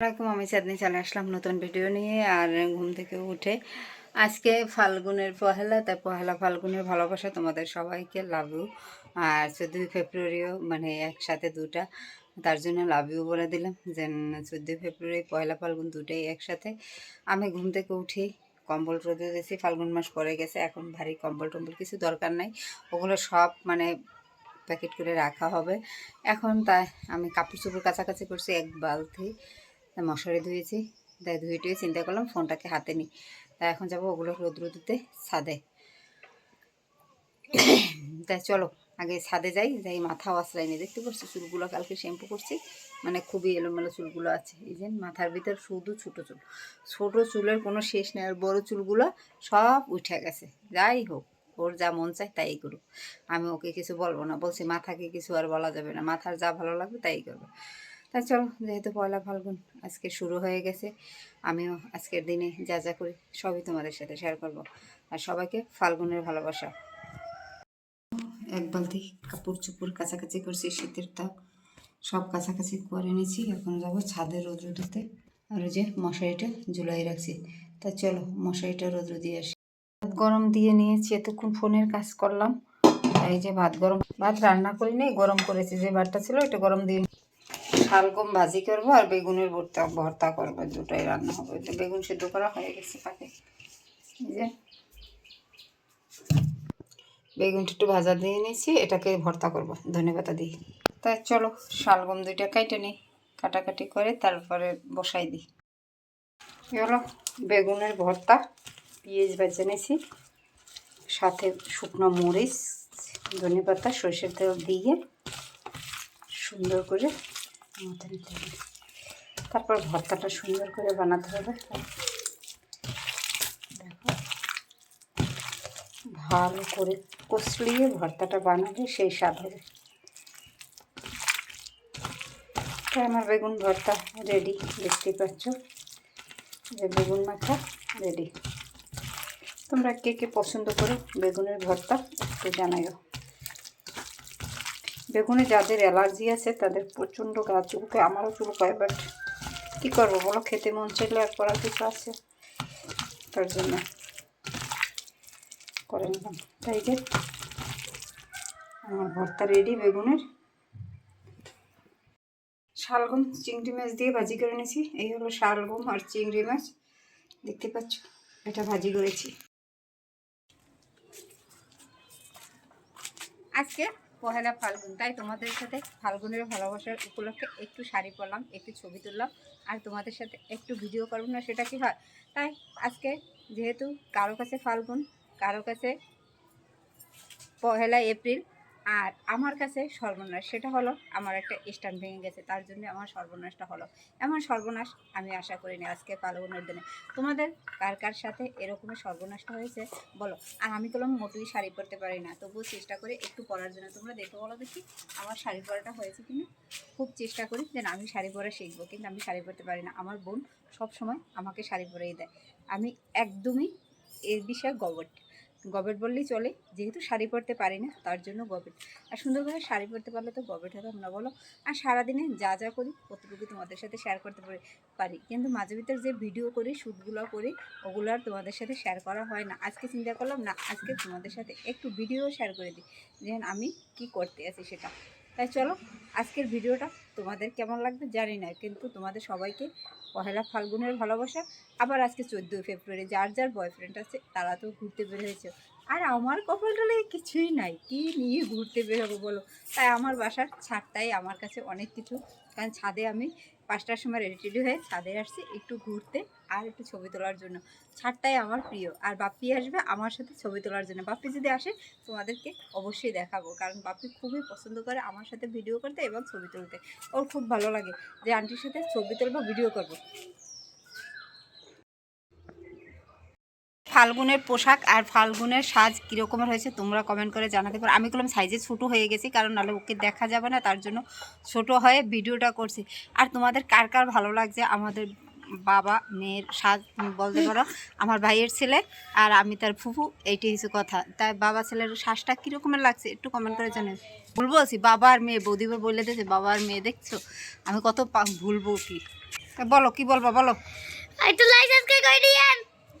আসসালামাইকুম আমি চাঁদনি চলে আসলাম নতুন ভিডিও নিয়ে আর ঘুম থেকে উঠে। আজকে ফাল্গুনের পহেলা, তাই পহেলা ফাল্গুনের ভালোবাসা তোমাদের সবাইকে লাভ ইউ আর চোদ্দোই ফেব্রুয়ারিও মানে একসাথে দুটা, তার জন্য লাভ ইউ বলে দিলাম। যে চোদ্দোই ফেব্রুয়ারি, পহেলা ফাল্গুন দুটাই একসাথে। আমি ঘুম থেকে উঠি, কম্বল রোদে দিয়েছি, ফাল্গুন মাস পরে গেছে, এখন ভারী কম্বল টম্বল কিছু দরকার নাই। ওগুলো সব মানে প্যাকেট করে রাখা হবে। এখন তাই আমি কাপড় চোপড় কাছাকাছি করছি, এক বালতি। তা মশারি ধুয়েছি। তাই ধুয়ে টুয়ে চিন্তা করলাম ফোনটাকে হাতে নিই। তাই এখন যাব ওগুলো রোদ্র দিতে ছাদে। তাই চলো, আগে ছাদে যাই যাই মাথাও আশ্রয় নিই। দেখতে পাচ্ছি চুলগুলো কালকে শ্যাম্পু করছি। মানে খুবই এলোমেলো চুলগুলো আছে। এই যে মাথার ভিতর শুধু ছোটো চুল। ছোটো চুলের কোনো শেষ নেই আর বড়ো চুলগুলো সব উঠে গেছে। যাই হোক, ওর যা মন চায় তাই করুক। আমি ওকে কিছু বলব না। বলছি মাথাকে কিছু আর বলা যাবে না। মাথার যা ভালো লাগবে তাই করবে। তা চলো, যেহেতু পয়লা ফাল্গুন আজকে শুরু হয়ে গেছে, আমিও আজকের দিনে যা যা করি সবই তোমাদের সাথে শেয়ার করব। আর সবাইকে ফাল্গুনের ভালোবাসা। এক বালতি কাপড় চুপড় কাছাকাছি করছি, শীতের তাপ, সব কাছাকাছি করে নিয়েছি, এখন যাব ছাদে রোদ্র দিতে আর ওই যে মশারিটা ঝুলাই রাখছি। তা চলো, মশারিটা রোদ্র দিয়ে আসি। ভাত গরম দিয়ে নিয়েছি, এতক্ষণ ফোনের কাজ করলাম। এই যে ভাত গরম, ভাত রান্না করি নাই গরম করেছি, যে ভাতটা ছিল এটা গরম দিয়ে শালগম ভাজি করব আর বেগুনের ভর্তা ভর্তা করব। দুটাই রান্না হবে। তো বেগুন সেদ্ধ করা হয়ে গেছে পাকে। যে। বেগুনটা একটু ভাজা দিয়ে নিয়েছি, এটাকে ভর্তা করব, ধনে পাতা দিয়ে। তাই চলো শালগম দুইটা কাইটে নিই, কাটাকাটি করে তারপরে বসাই দিই। হলো বেগুনের ভর্তা, পেঁয়াজ বেছে নিয়েছি, সাথে শুকনো মরিচ, ধনে পাতা, সর্ষের তেল দিয়ে সুন্দর করে তারপর ভর্তাটা সুন্দর করে বানাতে হবে। দেখো। ভালো করে কষলিয়ে ভর্তাটা বানালে সেই স্বাদ হবে আমার বেগুন ভর্তা রেডি দেখতেই পাচ্ছ? যে বেগুন মাখা রেডি তোমরা কে কে পছন্দ করো বেগুনের ভর্তা একটু জানাইও। বেগুনে যাদের অ্যালার্জি আছে, তাদের প্রচণ্ড গা চুলকায় আমারও চুলকায় বাট কী করব বলো? খেতে মন চাইলে আর করার কিছু আছে। তার জন্য করে নিলাম। তাই যে, আমার ভর্তা রেডি বেগুনের। শালগম, চিংড়ি মাছ দিয়ে ভাজি করে নিয়েছি। এই হলো শালগম আর চিংড়ি মাছ। দেখতে পাচ্ছ, এটা ভাজি করেছি। আজকে পহেলা ফাল্গুন। তাই তোমাদের সাথে ফাল্গুনের ভালোবাসার উপলক্ষে একটু শাড়ি পরলাম, একটু ছবি তুললাম, আর তোমাদের সাথে একটু ভিডিও করব না, সেটা কি হয়? তাই আজকে যেহেতু কারও কাছে ফাল্গুন, কারও কাছে পহেলা এপ্রিল আর আমার কাছে সর্বনাশ, সেটা হলো আমার একটা স্ট্যান্ড ভেঙে গেছে, তার জন্য আমার সর্বনাশটা হলো। এমন সর্বনাশ আমি আশা করিনি আজকে ফাল্গুনের দিনে। তোমাদের কার কার সাথে এরকমের সর্বনাশটা হয়েছে? বলো। আর আমি কলম মোটেই শাড়ি পরতে পারি না, তবুও চেষ্টা করি একটু পরার জন্য। তোমরা দেখে বলো দেখি আমার শাড়ি পরাটা হয়েছে কিনা? খুব চেষ্টা করি যেন আমি শাড়ি পরা শিখব, কিন্তু আমি শাড়ি পরতে পারি না। আমার বোন সব সময় আমাকে শাড়ি পরেই দেয়। আমি একদমই এর বিষয়ে গবট গবেট বললেই চলে। যেহেতু শাড়ি পরতে পারি না, তার জন্য গবেট। আর সুন্দরভাবে শাড়ি পরতে পারলে তো গবেট হতাম না বলো। আর সারাদিনে যা যা করি কতটুকু তোমাদের সাথে শেয়ার করতে পারি কিন্তু মাঝে ভিতরে যে ভিডিও করি শ্যুটগুলো করি, ওগুলো আর তোমাদের সাথে শেয়ার করা হয় না। আজকে চিন্তা করলাম, না, আজকে তোমাদের সাথে একটু ভিডিও শেয়ার করে দিই। যেন আমি কি করতে আছি সেটা। তাই চলো, আজকের ভিডিওটা তোমাদের কেমন লাগবে জানি না, কিন্তু তোমাদের সবাইকে পহেলা ফাল্গুনের ভালোবাসা। আবার আজকে চোদ্দোই ফেব্রুয়ারি, যার যার বয়ফ্রেন্ড আছে, তারা তো ঘুরতে বের হয়েছে। আর আমার কপালটালে কিছুই নাই, কি নিয়ে ঘুরতে বেরোবো বলো? তাই আমার বাসার ছাদটাই আমার কাছে অনেক কিছু, কারণ ছাদে আমি পাঁচটার সময় রেডি টেডি হয়ে ছাদে আসছি একটু ঘুরতে আর একটু ছবি তোলার জন্য। ছাদটাই আমার প্রিয়। আর বাপ্পি আসবে আমার সাথে ছবি তোলার জন্য। বাপ্পি যদি আসে, তোমাদেরকে অবশ্যই দেখাবো। কারণ বাপ্পি খুবই পছন্দ করে আমার সাথে ভিডিও করতে এবং ছবি তুলতে। ওর খুব ভালো লাগে যে আন্টির সাথে ছবি তুলবো ভিডিও করব। ফাল্গুনের পোশাক আর ফাল্গুনের সাজ কীরকমের হয়েছে তোমরা কমেন্ট করে জানাতে পারো। আমি বললাম সাইজে ছোটো হয়ে গেছি কারণ নাহলে ওকে দেখা যাবে না তার জন্য ছোট হয়ে ভিডিওটা করছি। আর তোমাদের কার কার ভালো লাগছে? আমাদের বাবা মেয়ের সাজ বলতে পারো আমার ভাইয়ের ছেলে আর আমি তার ফুফু এইটাই কিছু কথা। তাই বাবা ছেলের শ্বাসটা কীরকমের লাগছে একটু কমেন্ট করে জানেন ভুল বলছি বাবা আর মেয়ে বৌদিবার বলে দিয়েছে বাবা আর মেয়ে দেখছ? আমি কত ভুলবো কি বলো কি বলবা বলো?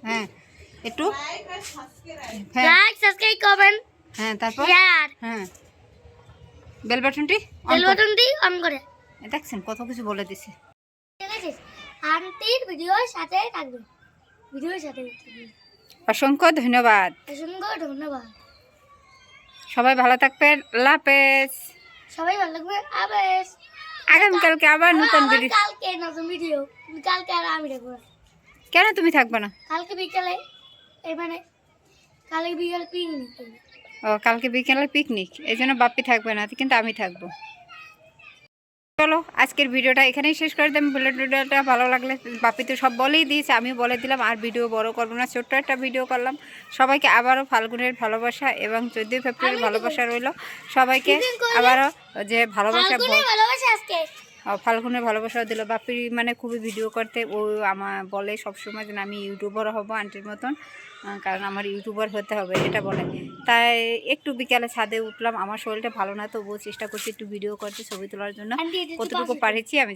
হ্যাঁ। একটু? লাইক সাবস্ক্রাইব করবেন হ্যাঁ তারপর? হ্যাঁ। বেল বাটনটি বেল বাটনটি অন করে। দেখছেন কত কিছু বলে দিছে। আন্টির ভিডিওর সাথে থাকবেন ভিডিওর সাথে অসংখ্য ধন্যবাদ। অসংখ্য ধন্যবাদ। সবাই ভালো থাকবেন। হাফেজ। সবাই ভালো লাগবে আবার আগামীকালকে আবার নতুন ভিডিও কালকে নতুন ভিডিও কালকে আর আমি দেখব কেন তুমি থাকবে না? কালকে বিকালে। মানে কালকে বিকালে পিকনিক ও কালকে বিকেলে পিকনিক এই জন্য বাপ্পি থাকবে না কিন্তু আমি থাকব। চলো আজকের ভিডিওটা এখানেই শেষ করে দিলাম। ভিডিওটা ভালো লাগলে বাপ্পি তো সব বলেই দিয়েছে আমি বলে দিলাম আর ভিডিও বড় করব না ছোট্ট একটা ভিডিও করলাম। সবাইকে আবারও ফাল্গুনের ভালোবাসা এবং চোদ্দোই ফেব্রুয়ারির ভালোবাসা রইল। সবাইকে আবারও যে ভালোবাসা ভালোবাসা ফাল্গুনের ভালোবাসাও দিল। বাপি মানে খুবই ভিডিও করতে ও আমার বলে সবসময় যেন আমি ইউটিউবার হব আন্টির মতন কারণ আমার ইউটিউবার হতে হবে এটা বলে। তাই একটু বিকালে ছাদে উঠলাম আমার শরীরটা ভালো না তবুও চেষ্টা করছি একটু ভিডিও করতে ছবি তোলার জন্য। কতটুকু পারেছি আমি